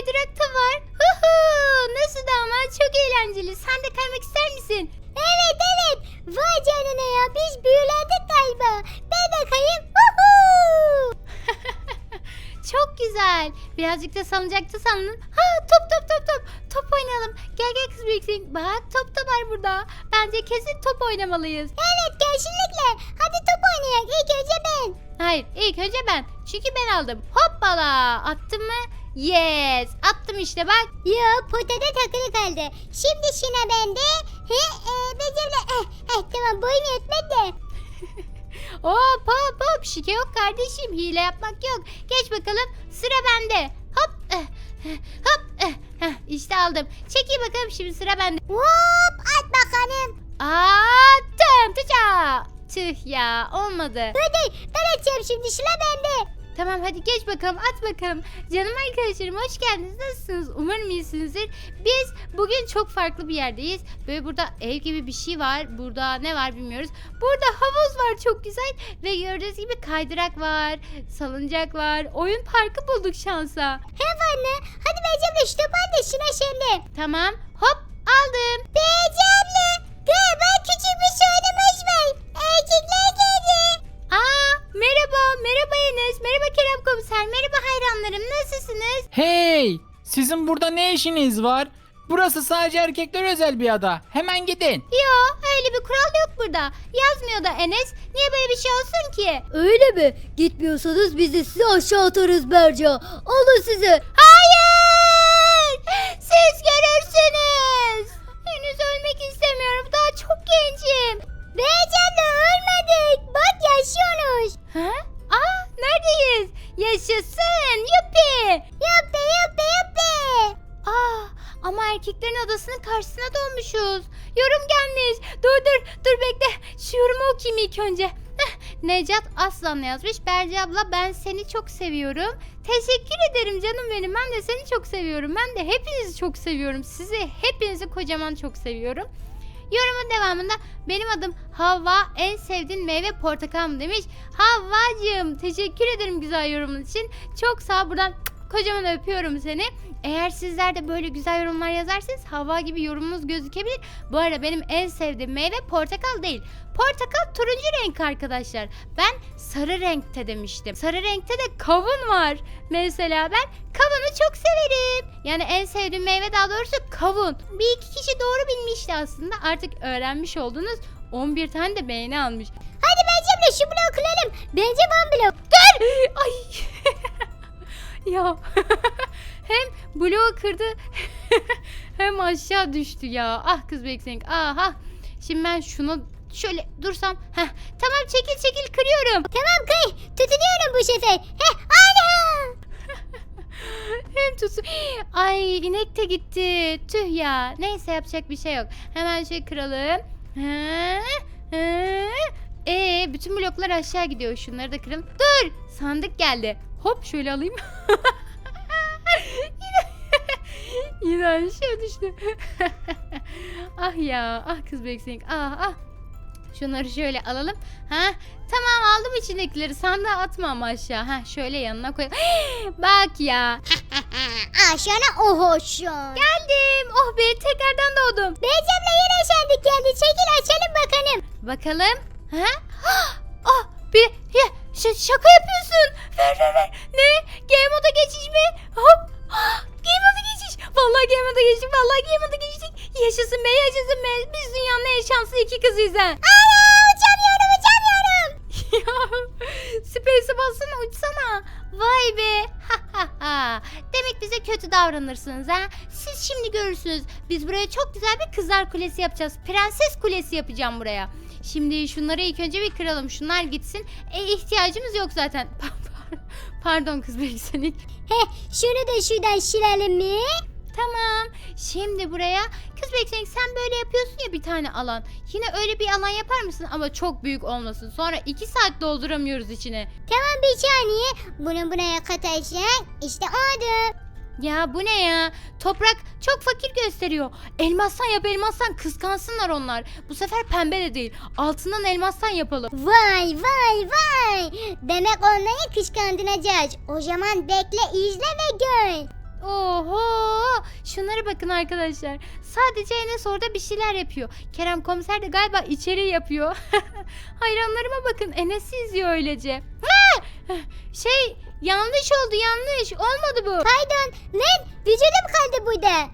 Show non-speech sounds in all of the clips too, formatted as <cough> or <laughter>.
kaydırak da var. Huhu, nasıl da ama çok eğlenceli. Sen de kaymak ister misin? Evet evet. Vay canına ya biz büyülendik galiba. Ben de kayayım. Huhu. <laughs> Çok güzel. Birazcık da salıncakta salının. Ha top top top top. Top oynayalım. Gel gel kız büyüksün. Bak top da var burada. Bence kesin top oynamalıyız. Evet kesinlikle. Hadi top oynayalım. İlk önce ben. Hayır ilk önce ben. Çünkü ben aldım. Hoppala. Attın mı? Yes. Attım işte bak. Yo potada takılı kaldı. Şimdi şuna bende. He e, becerle. <laughs> Eh, eh, tamam boyum yetmedi de. <laughs> Hop hop hop. Şike yok kardeşim. Hile yapmak yok. Geç bakalım. Sıra bende. Hop. eh, eh, Hop. eh, heh, İşte aldım. Çekil bakalım şimdi sıra bende. Hop at bakalım. Attım. Tıça. Tüh ya olmadı. Dur ben atacağım şimdi sıra bende. Tamam hadi geç bakalım at bakalım. Canım arkadaşlarım hoş geldiniz. Nasılsınız? Umarım iyisinizdir. Biz bugün çok farklı bir yerdeyiz. Böyle burada ev gibi bir şey var. Burada ne var bilmiyoruz. Burada havuz var çok güzel. Ve gördüğünüz gibi kaydırak var. Salıncak var. Oyun parkı bulduk şansa. Hem anne hadi Becemle topu at da şuna şimdi. Tamam hop aldım. Becemle galiba küçük bir sorunumuz var. Erkekler geldi. Aa merhaba merhaba Enes. Merhaba Kerem komiser. Merhaba hayranlarım nasılsınız? Hey! Sizin burada ne işiniz var? Burası sadece erkekler özel bir ada. Hemen gidin. Yo öyle bir kural yok burada. Yazmıyor da Enes. Niye böyle bir şey olsun ki? Öyle mi? Gitmiyorsanız biz de sizi aşağı atarız Berca. Alın size. Hayır! Siz görürsünüz. Henüz ölmek istemiyorum. Daha çok gencim. Becemle ölmedik. Bak yaşıyorsunuz. Ha? Aa, neredeyiz? Yaşasın. Yuppi. Yuppi yuppi yuppi. Aa, ama erkeklerin odasının karşısına dolmuşuz. Yorum gelmiş. Dur dur dur bekle. Şu yorumu okuyayım ilk önce. Necat Aslan yazmış. Berce abla ben seni çok seviyorum. Teşekkür ederim canım benim. Ben de seni çok seviyorum. Ben de hepinizi çok seviyorum. Sizi hepinizi kocaman çok seviyorum. Yorumun devamında benim adım Havva en sevdiğin meyve portakal mı demiş. Havvacığım teşekkür ederim güzel yorumun için. Çok sağ ol. buradan kocaman öpüyorum seni. Eğer sizler de böyle güzel yorumlar yazarsanız hava gibi yorumunuz gözükebilir. Bu arada benim en sevdiğim meyve portakal değil. Portakal turuncu renk arkadaşlar. Ben sarı renkte demiştim. Sarı renkte de kavun var. Mesela ben kavunu çok severim. Yani en sevdiğim meyve daha doğrusu kavun. Bir iki kişi doğru bilmişti aslında. Artık öğrenmiş oldunuz. 11 tane de beğeni almış. Hadi Becemle şu bloğu kıralım. Bence van blok. Dur! Ay! <laughs> ya <laughs> hem bloğu kırdı <laughs> hem aşağı düştü ya. Ah kız bekleyin. Aha. Şimdi ben şunu şöyle dursam. Heh, tamam çekil çekil kırıyorum. Tamam kay. Tutunuyorum bu sefer. Heh ana. <laughs> Hem tutsun. Ay inek de gitti. Tüh ya. Neyse yapacak bir şey yok. Hemen şöyle kıralım. Hı. Ee, bütün bloklar aşağı gidiyor. Şunları da kıralım. Dur! Sandık geldi. Hop şöyle alayım. <laughs> yine, yine aşağı düştü. <laughs> ah ya. Ah kız beksink. Ah ah. Şunları şöyle alalım. Ha? Tamam aldım içindekileri. Sandığa atma ama aşağı. Ha şöyle yanına koy. <gasps> Bak ya. <laughs> Aşağına ohoşun. Geldim. Oh be tekrardan doğdum. Becemle yine yaşandık geldi. Çekil açalım bakalım. Bakalım. Ha? Oh <gasps> bir ya, ş- şaka yapıyorsun. Ver ver ver. Ne? Game moda geçiş mi? Hop. Ah, Game moda geçiş. Vallahi game moda geçtik. Vallahi game moda geçtik. Yaşasın be yaşasın be. Biz dünyanın en şanslı iki kızıyız ha. Ana uçamıyorum uçamıyorum. <laughs> ya Space'e bassana uçsana. Vay be. Ha ha ha. Demek bize kötü davranırsınız ha. Siz şimdi görürsünüz. Biz buraya çok güzel bir kızlar kulesi yapacağız. Prenses kulesi yapacağım buraya. Şimdi şunları ilk önce bir kıralım. Şunlar gitsin. E ihtiyacımız yok zaten. <laughs> Pardon kız Beksenik. Heh şunu da şuradan şirelim mi? Tamam. Şimdi buraya kız Beksenik sen böyle yapıyorsun ya bir tane alan. Yine öyle bir alan yapar mısın ama çok büyük olmasın. Sonra iki saat dolduramıyoruz içine. Tamam bir saniye. Bunu buraya katacak. İşte oldu. Ya bu ne ya? Toprak çok fakir gösteriyor. Elmastan yap elmastan kıskansınlar onlar. Bu sefer pembe de değil. Altından elmastan yapalım. Vay vay vay. Demek onları kıskandıracağız. O zaman bekle izle ve gör. Oho! Şunlara bakın arkadaşlar. Sadece Enes orada bir şeyler yapıyor. Kerem komiser de galiba içeri yapıyor. <laughs> Hayranlarıma bakın. Enes'i izliyor öylece. Ha! Şey yanlış oldu yanlış. Olmadı bu. Pardon lan vücudum kaldı burada.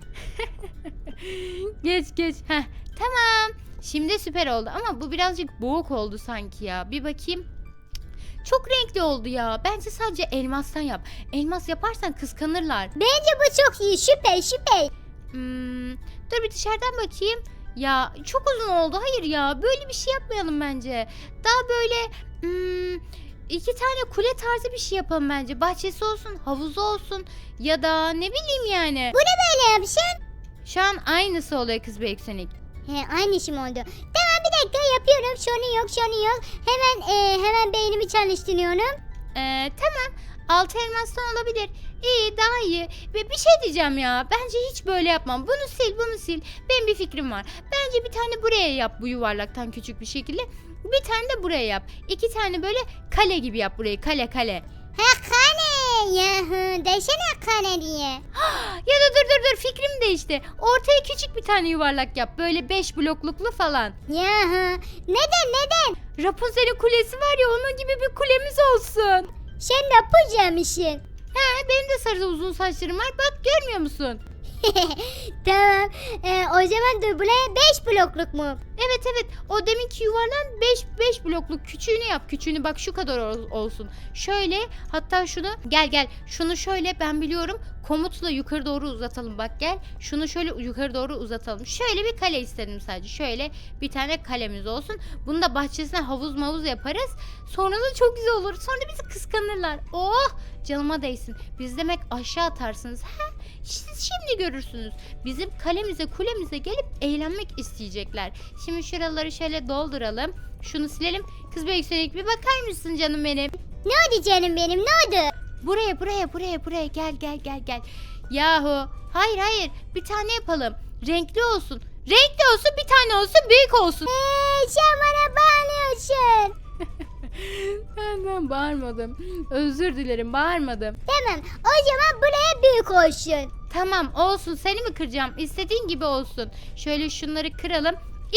<laughs> geç geç. Heh, tamam. Şimdi süper oldu ama bu birazcık boğuk oldu sanki ya. Bir bakayım. Çok renkli oldu ya. Bence sadece elmastan yap. Elmas yaparsan kıskanırlar. Bence bu çok iyi süper süper. Hmm, dur bir dışarıdan bakayım. Ya çok uzun oldu. Hayır ya böyle bir şey yapmayalım bence. Daha böyle hmm, iki tane kule tarzı bir şey yapalım bence. Bahçesi olsun, havuzu olsun ya da ne bileyim yani. Bu ne böyle yapışan? Şu an aynısı oluyor kız be yükselik. He aynı işim oldu. Tamam bir dakika yapıyorum. Şunu yok şunu yok. Hemen e, hemen beynimi çalıştırıyorum. Ee, tamam. Altı elmastan olabilir. İyi daha iyi. Ve bir şey diyeceğim ya. Bence hiç böyle yapmam. Bunu sil bunu sil. Benim bir fikrim var. Bence bir tane buraya yap bu yuvarlaktan küçük bir şekilde. Bir tane de buraya yap. İki tane böyle kale gibi yap burayı. Kale kale. Ha kane. Ya desene kane diye. <gasps> Ya da dur dur dur fikrim değişti. Ortaya küçük bir tane yuvarlak yap. Böyle beş blokluklu falan. Ya. Neden neden? Rapunzel'in kulesi var ya onun gibi bir kulemiz olsun. Sen ne yapacakmışsın? He benim de sarı uzun saçlarım var. Bak görmüyor musun? <laughs> tamam. E, o zaman dur buraya 5 blokluk mu? Evet evet o deminki yuvarlan 5 5 blokluk küçüğünü yap. Küçüğünü bak şu kadar ol- olsun. Şöyle hatta şunu gel gel şunu şöyle ben biliyorum komutla yukarı doğru uzatalım bak gel. Şunu şöyle yukarı doğru uzatalım. Şöyle bir kale istedim sadece. Şöyle bir tane kalemiz olsun. Bunu da bahçesine havuz mavuz yaparız. Sonra da çok güzel olur. Sonra da bizi kıskanırlar. Oh canıma değsin. Biz demek aşağı atarsınız. He, siz şimdi görürsünüz. Bizim kalemize kulemize gelip eğlenmek isteyecekler. Şimdi şuraları şöyle dolduralım. Şunu silelim. Kız be yükselik bir bakar mısın canım benim? Ne oldu canım benim ne oldu? Buraya buraya buraya buraya gel gel gel gel. Yahu hayır hayır bir tane yapalım. Renkli olsun. Renkli olsun bir tane olsun büyük olsun. Eee sen bana bağırıyorsun. <laughs> Benden bağırmadım. Özür dilerim bağırmadım. Tamam o zaman buraya büyük olsun. Tamam olsun seni mi kıracağım? İstediğin gibi olsun. Şöyle şunları kıralım.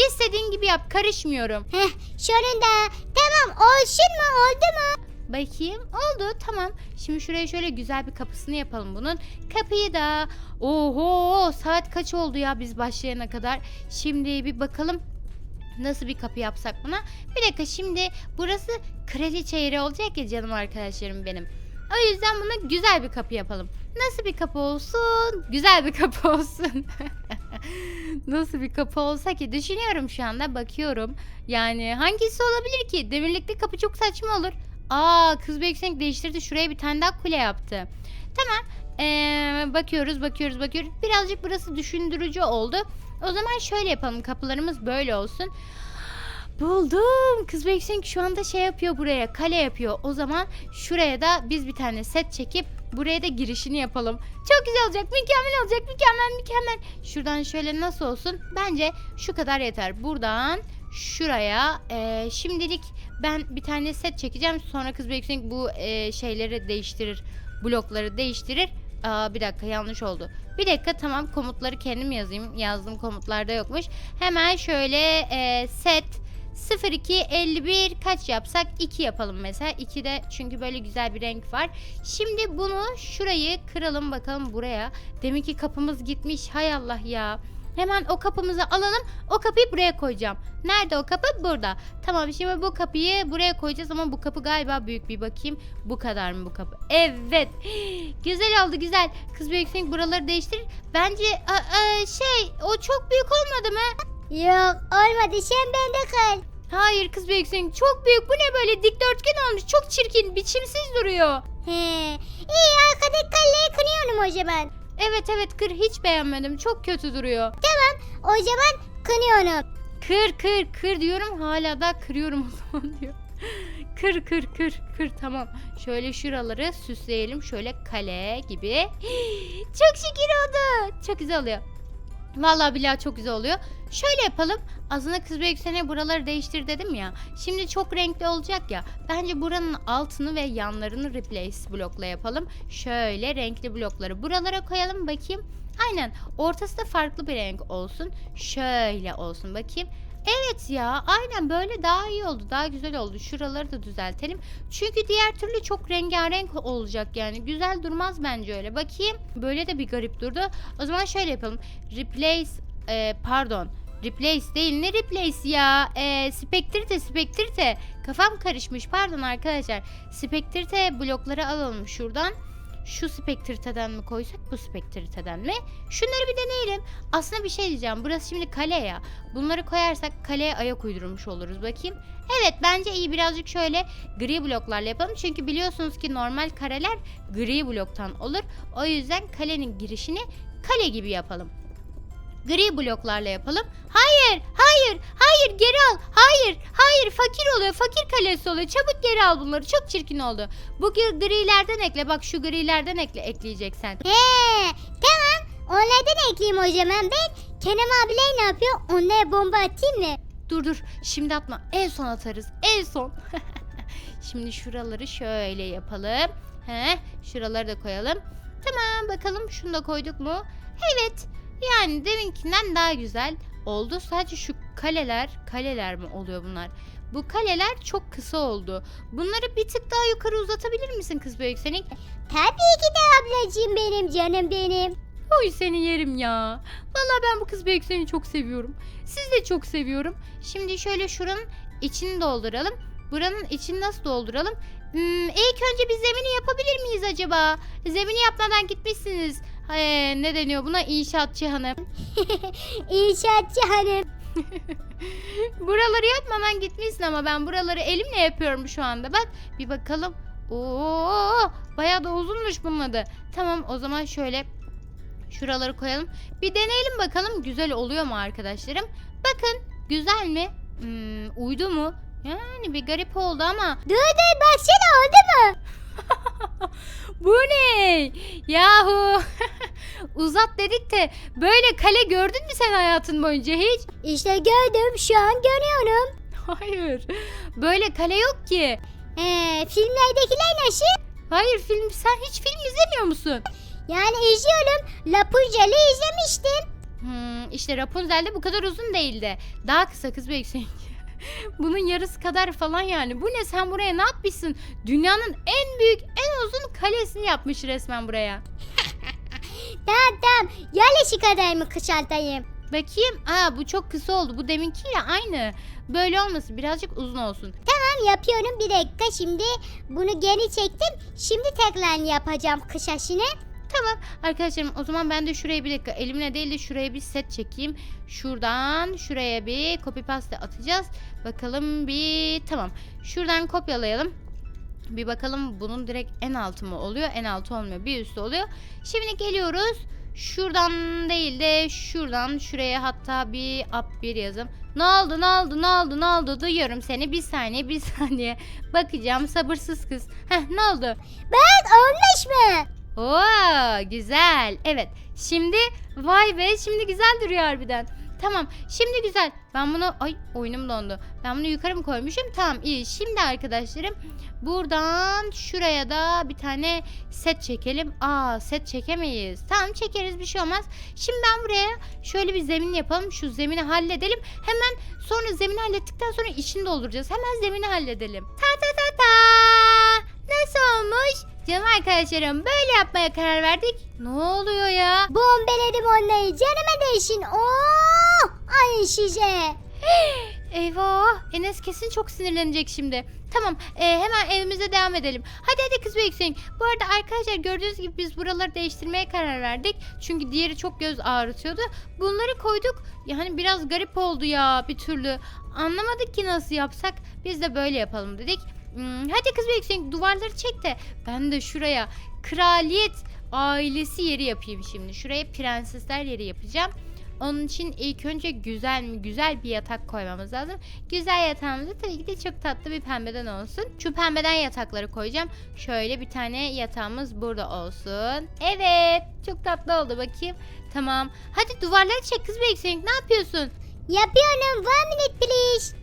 İstediğin gibi yap karışmıyorum. Heh şunun da tamam olsun mu oldu mu? Bakayım oldu tamam. Şimdi şuraya şöyle güzel bir kapısını yapalım bunun. Kapıyı da oho saat kaç oldu ya biz başlayana kadar. Şimdi bir bakalım nasıl bir kapı yapsak buna. Bir dakika şimdi burası kraliçe yeri olacak ya canım arkadaşlarım benim. O yüzden buna güzel bir kapı yapalım. Nasıl bir kapı olsun? Güzel bir kapı olsun. <laughs> Nasıl bir kapı olsa ki düşünüyorum şu anda bakıyorum. Yani hangisi olabilir ki? Demirlikli kapı çok saçma olur. Aa kız Beksenk değiştirdi. Şuraya bir tane daha kule yaptı. Tamam. Ee, bakıyoruz bakıyoruz bakıyoruz. Birazcık burası düşündürücü oldu. O zaman şöyle yapalım. Kapılarımız böyle olsun. Buldum. Kız Beksenk şu anda şey yapıyor buraya. Kale yapıyor. O zaman şuraya da biz bir tane set çekip buraya da girişini yapalım. Çok güzel olacak. Mükemmel olacak. Mükemmel mükemmel. Şuradan şöyle nasıl olsun? Bence şu kadar yeter. Buradan şuraya e, şimdilik ben bir tane set çekeceğim. Sonra kız Beksenk bu e, şeyleri değiştirir. Blokları değiştirir. Aa, bir dakika yanlış oldu. Bir dakika tamam komutları kendim yazayım. Yazdığım komutlarda yokmuş. Hemen şöyle e, set 0251 kaç yapsak 2 yapalım mesela. 2'de çünkü böyle güzel bir renk var. Şimdi bunu şurayı kıralım bakalım buraya. Demek ki kapımız gitmiş. Hay Allah ya. Hemen o kapımızı alalım. O kapıyı buraya koyacağım. Nerede o kapı? Burada. Tamam şimdi bu kapıyı buraya koyacağız ama bu kapı galiba büyük bir bakayım. Bu kadar mı bu kapı? Evet. <gasps> Güzel oldu güzel. Kız büyük buraları değiştirir. Bence a- a, şey o çok büyük olmadı mı? Yok olmadı sen bende kal. Hayır kız büyük çok büyük. Bu ne böyle dikdörtgen olmuş. Çok çirkin, biçimsiz duruyor. He. İyi arkadaki kalleyi kınıyorum o zaman. Evet evet kır hiç beğenmedim. Çok kötü duruyor. O zaman kınıyorum. Kır kır kır diyorum hala da kırıyorum <laughs> o zaman diyor. kır kır kır kır tamam. Şöyle şuraları süsleyelim şöyle kale gibi. <gasps> Çok şükür oldu. Çok güzel oluyor. Vallahi billahi çok güzel oluyor. Şöyle yapalım. Azına kız büyüksene buraları değiştir dedim ya. Şimdi çok renkli olacak ya. Bence buranın altını ve yanlarını replace blokla yapalım. Şöyle renkli blokları buralara koyalım bakayım. Aynen. Ortası da farklı bir renk olsun. Şöyle olsun bakayım. Evet ya aynen böyle daha iyi oldu daha güzel oldu. Şuraları da düzeltelim. Çünkü diğer türlü çok rengarenk olacak yani. Güzel durmaz bence öyle. Bakayım. Böyle de bir garip durdu. O zaman şöyle yapalım. Replace e, pardon. Replace değil ne replace ya? E, spektrite spektrite kafam karışmış. Pardon arkadaşlar. Spektrite blokları alalım şuradan şu spektriteden mi koysak bu spektriteden mi? Şunları bir deneyelim. Aslında bir şey diyeceğim. Burası şimdi kale ya. Bunları koyarsak kaleye ayak uydurmuş oluruz. Bakayım. Evet bence iyi birazcık şöyle gri bloklarla yapalım. Çünkü biliyorsunuz ki normal kareler gri bloktan olur. O yüzden kalenin girişini kale gibi yapalım. Gri bloklarla yapalım. Hayır, hayır, hayır geri al. Hayır, hayır fakir oluyor. Fakir kalesi oluyor. Çabuk geri al bunları. Çok çirkin oldu. Bu gri- grilerden ekle. Bak şu grilerden ekle ekleyeceksen. He tamam. Onlardan ekleyeyim zaman ben. Kerem abiler ne yapıyor? Onlara bomba atayım mı? Dur dur şimdi atma en son atarız en son. <laughs> şimdi şuraları şöyle yapalım. He, şuraları da koyalım. Tamam bakalım şunu da koyduk mu? Evet yani deminkinden daha güzel oldu. Sadece şu kaleler kaleler mi oluyor bunlar? Bu kaleler çok kısa oldu. Bunları bir tık daha yukarı uzatabilir misin kız büyük senin? Tabii ki de ablacığım benim canım benim. Oy seni yerim ya. Vallahi ben bu kız büyük seni çok seviyorum. Siz de çok seviyorum. Şimdi şöyle şuranın içini dolduralım. Buranın içini nasıl dolduralım? Hmm, ilk önce bir zemini yapabilir miyiz acaba? Zemini yapmadan gitmişsiniz. Ee, ne deniyor buna? İnşaatçı hanım. <laughs> İnşaatçı hanım. <laughs> Buraları yapmadan gitmişsin ama ben buraları elimle yapıyorum şu anda. Bak bir bakalım. Oo, bayağı da uzunmuş bunun adı. Tamam o zaman şöyle şuraları koyalım. Bir deneyelim bakalım güzel oluyor mu arkadaşlarım. Bakın güzel mi? Hmm, uydu mu? Yani bir garip oldu ama. Dur dur baksana oldu mu? <laughs> Bu ne? Yahu. <laughs> Uzat dedik de böyle kale gördün mü sen hayatın boyunca hiç? İşte gördüm şu an görüyorum. Hayır. Böyle kale yok ki. Ee, filmlerdekiler nasıl? Hayır film sen hiç film izlemiyor musun? Yani izliyorum. Rapunzel'i izlemiştim. Hmm, işte Rapunzel'de bu kadar uzun değildi. Daha kısa kız büyük seninki. Bunun yarısı kadar falan yani. Bu ne sen buraya ne yapmışsın? Dünyanın en büyük en uzun kalesini yapmış resmen buraya. <laughs> Tamam tamam. Yarışı kadar mı kısaltayım? Bakayım. Aa bu çok kısa oldu. Bu deminkiyle aynı. Böyle olmasın. Birazcık uzun olsun. Tamam yapıyorum bir dakika şimdi. Bunu geri çektim. Şimdi tekrar yapacağım kışaşını. Tamam arkadaşlarım o zaman ben de şuraya bir dakika elimle değil de şuraya bir set çekeyim. Şuradan şuraya bir copy paste atacağız. Bakalım bir tamam. Şuradan kopyalayalım. Bir bakalım bunun direkt en altı mı oluyor? En altı olmuyor. Bir üstü oluyor. Şimdi geliyoruz. Şuradan değil de şuradan şuraya hatta bir up bir yazım. Ne oldu ne oldu ne oldu ne oldu duyuyorum seni bir saniye bir <laughs> saniye bakacağım sabırsız kız. Heh ne oldu? Bak olmuş mu? Oo güzel. Evet. Şimdi vay be şimdi güzel duruyor harbiden. Tamam. Şimdi güzel. Ben bunu ay oyunum dondu. Ben bunu yukarı mı koymuşum? Tamam iyi. Şimdi arkadaşlarım buradan şuraya da bir tane set çekelim. Aa set çekemeyiz. Tamam çekeriz bir şey olmaz. Şimdi ben buraya şöyle bir zemin yapalım. Şu zemini halledelim. Hemen sonra zemini hallettikten sonra içini dolduracağız. Hemen zemini halledelim. Ta ta ta ta. Nasıl olmuş? Canım arkadaşlarım böyle yapmaya karar verdik. Ne oluyor ya? Bombeledim onları canıma değsin. Oo, ay size. <gasps> Eyvah Enes kesin çok sinirlenecek şimdi. Tamam e, hemen evimize devam edelim. Hadi hadi kız büyüksün. Bu arada arkadaşlar gördüğünüz gibi biz buraları değiştirmeye karar verdik. Çünkü diğeri çok göz ağrıtıyordu. Bunları koyduk. Yani biraz garip oldu ya bir türlü. Anlamadık ki nasıl yapsak. Biz de böyle yapalım dedik. Hmm, hadi kız büyüksün duvarları çek de ben de şuraya kraliyet ailesi yeri yapayım şimdi. Şuraya prensesler yeri yapacağım. Onun için ilk önce güzel mi güzel bir yatak koymamız lazım. Güzel yatağımız da tabii ki de çok tatlı bir pembeden olsun. Şu pembeden yatakları koyacağım. Şöyle bir tane yatağımız burada olsun. Evet. Çok tatlı oldu bakayım. Tamam. Hadi duvarları çek kız Beksenik ne yapıyorsun? Yapıyorum. One minute please.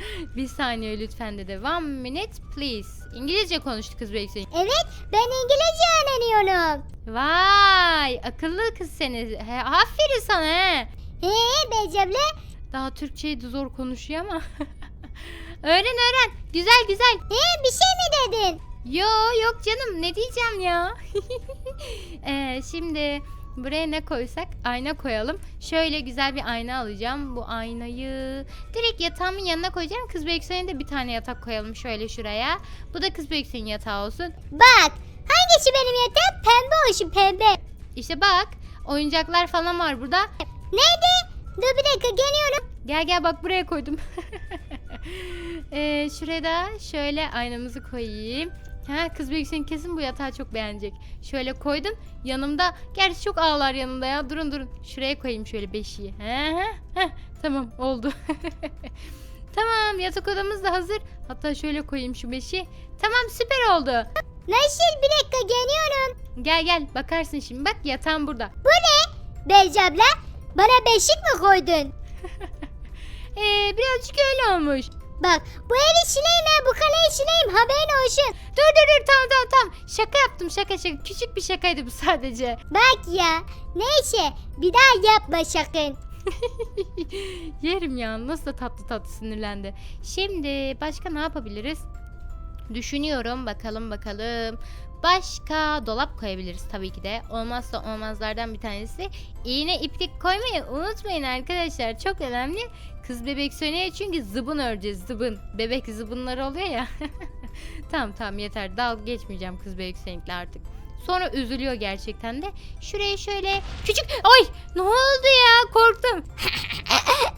<laughs> Bir saniye lütfen dedi. One minute please. İngilizce konuştu kız Beksenik. Evet ben İngilizce öğreniyorum. Vay akıllı kız seni. He, aferin sana he. He abla. Daha Türkçeyi de zor konuşuyor ama. <laughs> öğren öğren. Güzel güzel. He bir şey mi dedin? Yo yok canım ne diyeceğim ya. <laughs> Ee, şimdi buraya ne koysak ayna koyalım. Şöyle güzel bir ayna alacağım. Bu aynayı direkt yatağımın yanına koyacağım. Kız Beksoy'un de bir tane yatak koyalım şöyle şuraya. Bu da Kız Beksoy'un yatağı olsun. Bak hangisi benim yatağım? Pembe olsun pembe. İşte bak oyuncaklar falan var burada. Nerede? Dur bir dakika geliyorum. Gel gel bak buraya koydum. <laughs> ee, şuraya da şöyle aynamızı koyayım. Ha, kız büyüksün kesin bu yatağı çok beğenecek. Şöyle koydum. Yanımda gerçi çok ağlar yanımda ya. Durun durun. Şuraya koyayım şöyle beşiği. He, he, he. Tamam oldu. <laughs> tamam yatak odamız da hazır. Hatta şöyle koyayım şu beşiği. Tamam süper oldu. Nasıl bir dakika geliyorum. Gel gel bakarsın şimdi. Bak yatağım burada. Bu ne? Beyci abla bana beşik mi koydun? <laughs> Ee, birazcık öyle olmuş. Bak bu evi sileyim ha bu kaleyi sileyim haberin olsun. Dur dur dur tamam tamam tamam. Şaka yaptım şaka şaka. Küçük bir şakaydı bu sadece. Bak ya neyse bir daha yapma sakın. <laughs> Yerim ya nasıl da tatlı tatlı sinirlendi. Şimdi başka ne yapabiliriz? Düşünüyorum bakalım bakalım. Başka dolap koyabiliriz tabii ki de. Olmazsa olmazlardan bir tanesi. İğne iplik koymayı unutmayın arkadaşlar. Çok önemli. Kız bebek söyleye çünkü zıbın öreceğiz zıbın. Bebek zıbınları oluyor ya. <laughs> tamam tamam yeter. Dalga geçmeyeceğim kız bebek seninle artık. Sonra üzülüyor gerçekten de. Şuraya şöyle küçük... Ay ne oldu ya korktum.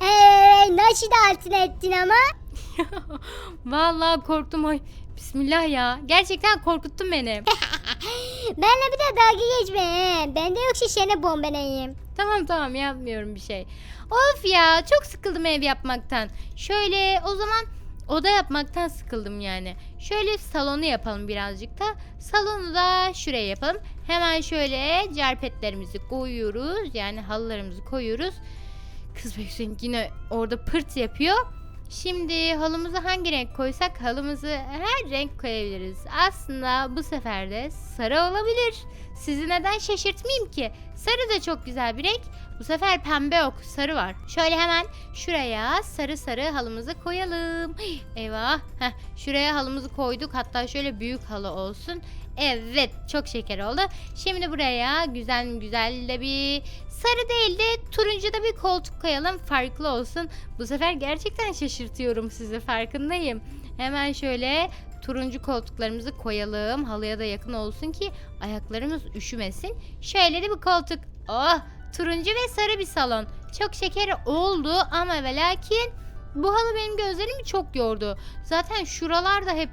Eee <laughs> nasıl da altın ettin ama? <laughs> Vallahi korktum ay. Bismillah ya. Gerçekten korkuttun beni. <laughs> Benle bir de dalga geçme he. Ben de yoksa seni bombeleneyim. tamam tamam yapmıyorum bir şey. Of ya çok sıkıldım ev yapmaktan. Şöyle o zaman oda yapmaktan sıkıldım yani. Şöyle salonu yapalım birazcık da. Salonu da şuraya yapalım. Hemen şöyle carpetlerimizi koyuyoruz. Yani halılarımızı koyuyoruz. Kız be Hüseyin yine orada pırt yapıyor. Şimdi halımızı hangi renk koysak halımızı her renk koyabiliriz. Aslında bu sefer de sarı olabilir. Sizi neden şaşırtmayayım ki? Sarı da çok güzel bir renk. Bu sefer pembe yok, sarı var. Şöyle hemen şuraya sarı sarı halımızı koyalım. Hii, <gasps> Eyvah. Heh, şuraya halımızı koyduk. Hatta şöyle büyük halı olsun. Evet, çok şeker oldu. Şimdi buraya güzel güzel de bir sarı değil de turuncu da bir koltuk koyalım. Farklı olsun. Bu sefer gerçekten şaşırtıyorum sizi farkındayım. Hemen şöyle turuncu koltuklarımızı koyalım. Halıya da yakın olsun ki ayaklarımız üşümesin. Şöyle de bir koltuk. Oh turuncu ve sarı bir salon. Çok şeker oldu ama ve lakin bu halı benim gözlerimi çok yordu. Zaten şuralar da hep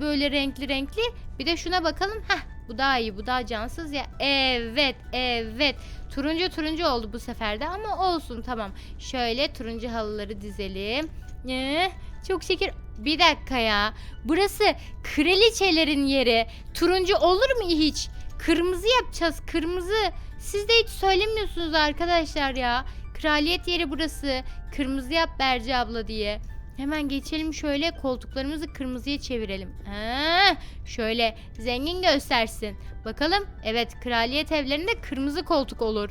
böyle renkli renkli. Bir de şuna bakalım. Heh bu daha iyi bu daha cansız ya. Evet evet. Turuncu turuncu oldu bu sefer de ama olsun tamam. Şöyle turuncu halıları dizelim. Ee, çok şeker. Bir dakika ya. Burası kraliçelerin yeri. Turuncu olur mu hiç? Kırmızı yapacağız kırmızı. Siz de hiç söylemiyorsunuz arkadaşlar ya. Kraliyet yeri burası. Kırmızı yap Berce abla diye. Hemen geçelim şöyle koltuklarımızı kırmızıya çevirelim. Ha, şöyle zengin göstersin. Bakalım evet kraliyet evlerinde kırmızı koltuk olur.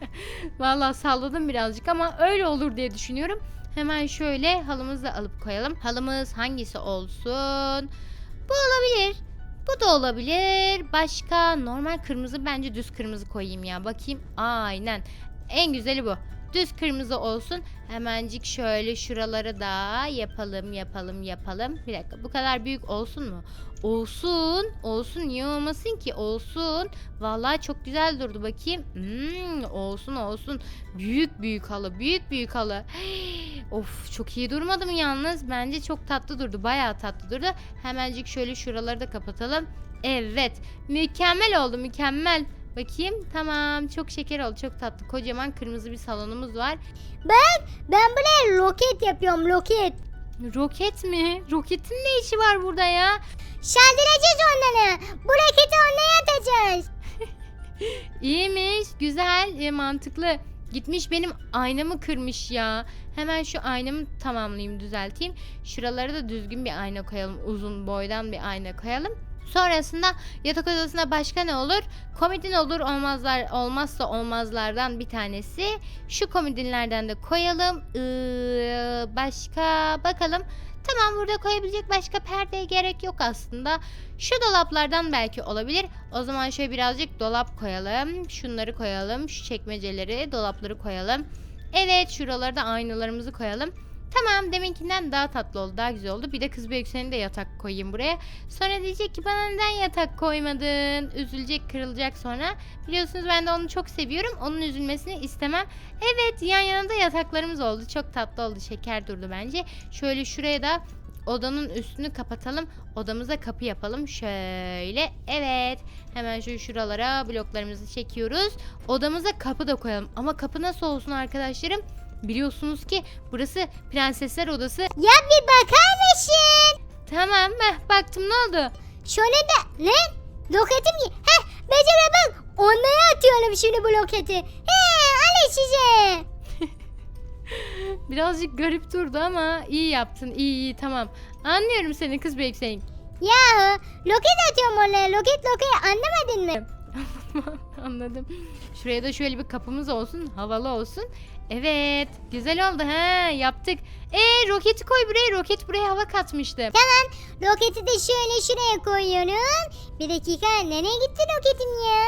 <laughs> Vallahi salladım birazcık ama öyle olur diye düşünüyorum. Hemen şöyle halımızı da alıp koyalım. Halımız hangisi olsun? Bu olabilir. Bu da olabilir. Başka normal kırmızı bence düz kırmızı koyayım ya. Bakayım. Aynen. En güzeli bu. Düz kırmızı olsun. Hemencik şöyle şuraları da yapalım yapalım yapalım. Bir dakika bu kadar büyük olsun mu? Olsun. Olsun niye olmasın ki? Olsun. Vallahi çok güzel durdu bakayım. Hmm, olsun olsun. Büyük büyük halı. Büyük büyük halı. <gasps> of çok iyi durmadı mı yalnız? Bence çok tatlı durdu. Bayağı tatlı durdu. Hemencik şöyle şuraları da kapatalım. Evet. Mükemmel oldu mükemmel. Bakayım. Tamam. Çok şeker oldu. Çok tatlı. Kocaman kırmızı bir salonumuz var. Ben ben buraya roket yapıyorum roket. Roket mi? Roketin ne işi var burada ya? <laughs> Şaldıracağız onları. Bu roketi onlara atacağız. <laughs> İyiymiş. Güzel. e, mantıklı. Gitmiş benim aynamı kırmış ya. Hemen şu aynamı tamamlayayım, düzelteyim. Şuralara da düzgün bir ayna koyalım. Uzun boydan bir ayna koyalım. Sonrasında yatak odasına başka ne olur? Komodin olur olmazlar olmazsa olmazlardan bir tanesi. Şu komodinlerden de koyalım. Ee, başka bakalım. Tamam burada koyabilecek başka perdeye gerek yok aslında. Şu dolaplardan belki olabilir. O zaman şöyle birazcık dolap koyalım. Şunları koyalım. Şu çekmeceleri, dolapları koyalım. Evet şuralara da aynalarımızı koyalım. Tamam deminkinden daha tatlı oldu, daha güzel oldu. Bir de kız büyük de yatak koyayım buraya. Sonra diyecek ki bana neden yatak koymadın? Üzülecek, kırılacak sonra. Biliyorsunuz ben de onu çok seviyorum. Onun üzülmesini istemem. Evet yan yana da yataklarımız oldu. Çok tatlı oldu. Şeker durdu bence. Şöyle şuraya da odanın üstünü kapatalım. Odamıza kapı yapalım. Şöyle. Evet. Hemen şu şuralara bloklarımızı çekiyoruz. Odamıza kapı da koyalım. Ama kapı nasıl olsun arkadaşlarım? Biliyorsunuz ki burası prensesler odası. Ya bir bakar mısın? Tamam heh, baktım ne oldu? Şöyle de lan roketim ye. Heh becere bak. Onlara atıyorum şimdi bu roketi. He alın size. <laughs> Birazcık garip durdu ama iyi yaptın. İyi iyi tamam. Anlıyorum seni kız büyük senin. Ya roket atıyorum onlara. Roket roket anlamadın mı? <laughs> Anladım. Şuraya da şöyle bir kapımız olsun. Havalı olsun. Evet. Güzel oldu ha. Yaptık. E roketi koy buraya. Roket buraya hava katmıştı. Roketi de şöyle şuraya koyuyorum. Bir dakika nereye gitti roketim ya?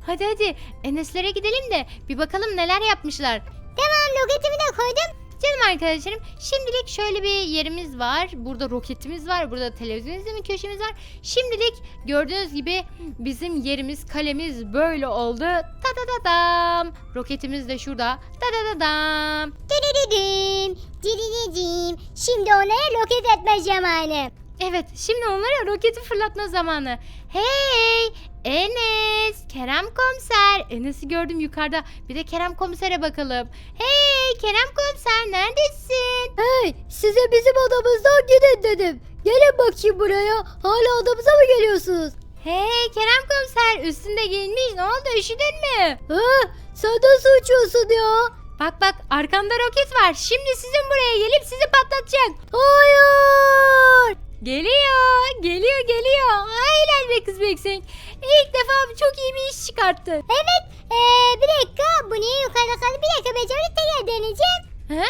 <laughs> Hadi hadi. Enes'lere gidelim de bir bakalım neler yapmışlar. Tamam roketimi de koydum. Canım arkadaşlarım şimdilik şöyle bir yerimiz var. Burada roketimiz var. Burada televizyon izleme köşemiz var. Şimdilik gördüğünüz gibi bizim yerimiz kalemiz böyle oldu. Ta da da dam. Roketimiz de şurada. Ta da da dam. Dirididim. Dirididim. Şimdi onlara roket etme zamanı. Evet şimdi onlara roketi fırlatma zamanı. Hey Enes, Kerem komiser. Enes'i gördüm yukarıda. Bir de Kerem komisere bakalım. Hey Kerem komiser neredesin? Hey size bizim odamızdan gidin dedim. Gelin bakayım buraya. Hala odamıza mı geliyorsunuz? Hey Kerem komiser üstünde giyinmiş ne oldu üşüdün mü? Ha, sen nasıl uçuyorsun ya? Bak bak arkanda roket var şimdi sizin buraya gelip sizi patlatacak. Hayır. Geliyor geliyor geliyor. Aynen be kız beksin. İlk defa çok iyi bir iş çıkarttı. Evet ee, bir dakika bu niye yukarıda kaldı? Bir dakika beceri tekrar deneyeceğim. He?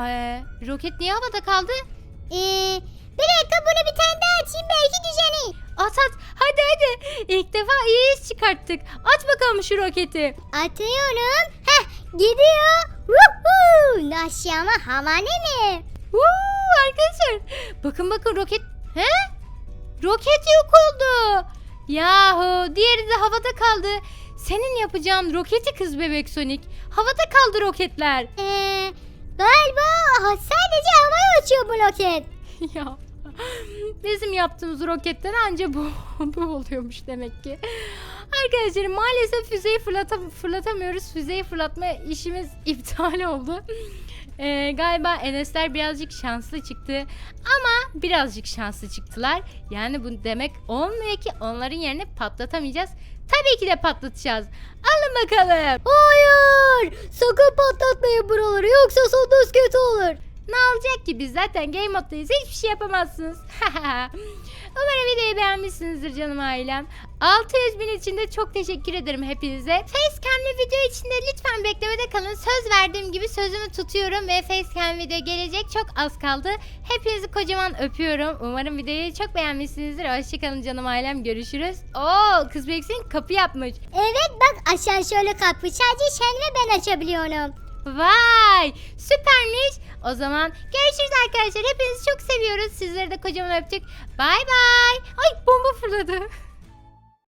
Ee, roket niye havada kaldı? Ee, bir dakika bunu bir tane daha açayım belki düzelir. At at hadi hadi. İlk defa iyi iş çıkarttık. At bakalım şu roketi. Atıyorum. Heh gidiyor. Woohoo! Nasıl ama hava ne mi? Woo, arkadaşlar. Bakın bakın roket. He? Roket yok oldu. Yahu diğeri de havada kaldı. Senin yapacağın roketi kız bebek Sonic. Havada kaldı roketler. Ee, galiba sadece havaya uçuyor bu roket. <laughs> ya bizim yaptığımız roketten anca bu, <laughs> bu oluyormuş demek ki. Arkadaşlar maalesef füzeyi fırlatam fırlatamıyoruz. Füzeyi fırlatma işimiz <laughs> iptal oldu. Ee, galiba Enesler birazcık şanslı çıktı. Ama birazcık şanslı çıktılar. Yani bu demek olmuyor ki onların yerini patlatamayacağız. Tabii ki de patlatacağız. Alın bakalım. Hayır! Sakın patlatmayın buraları yoksa sonunuz kötü olur. Ne olacak ki biz zaten game moddayız hiçbir şey yapamazsınız. <laughs> Umarım videoyu beğenmişsinizdir canım ailem. 600 bin içinde çok teşekkür ederim hepinize. Facecam'li video içinde lütfen beklemede kalın. Söz verdiğim gibi sözümü tutuyorum ve Facecam video gelecek. Çok az kaldı. Hepinizi kocaman öpüyorum. Umarım videoyu çok beğenmişsinizdir. Hoşçakalın canım ailem. Görüşürüz. Oo kız Beksin kapı yapmış. Evet bak asansörlü kapı sadece sen ve ben açabiliyorum. Vay süpermiş. O zaman görüşürüz arkadaşlar. Hepinizi çok seviyoruz. Sizleri de kocaman öptük. Bay bay. Ay bomba fırladı. <laughs>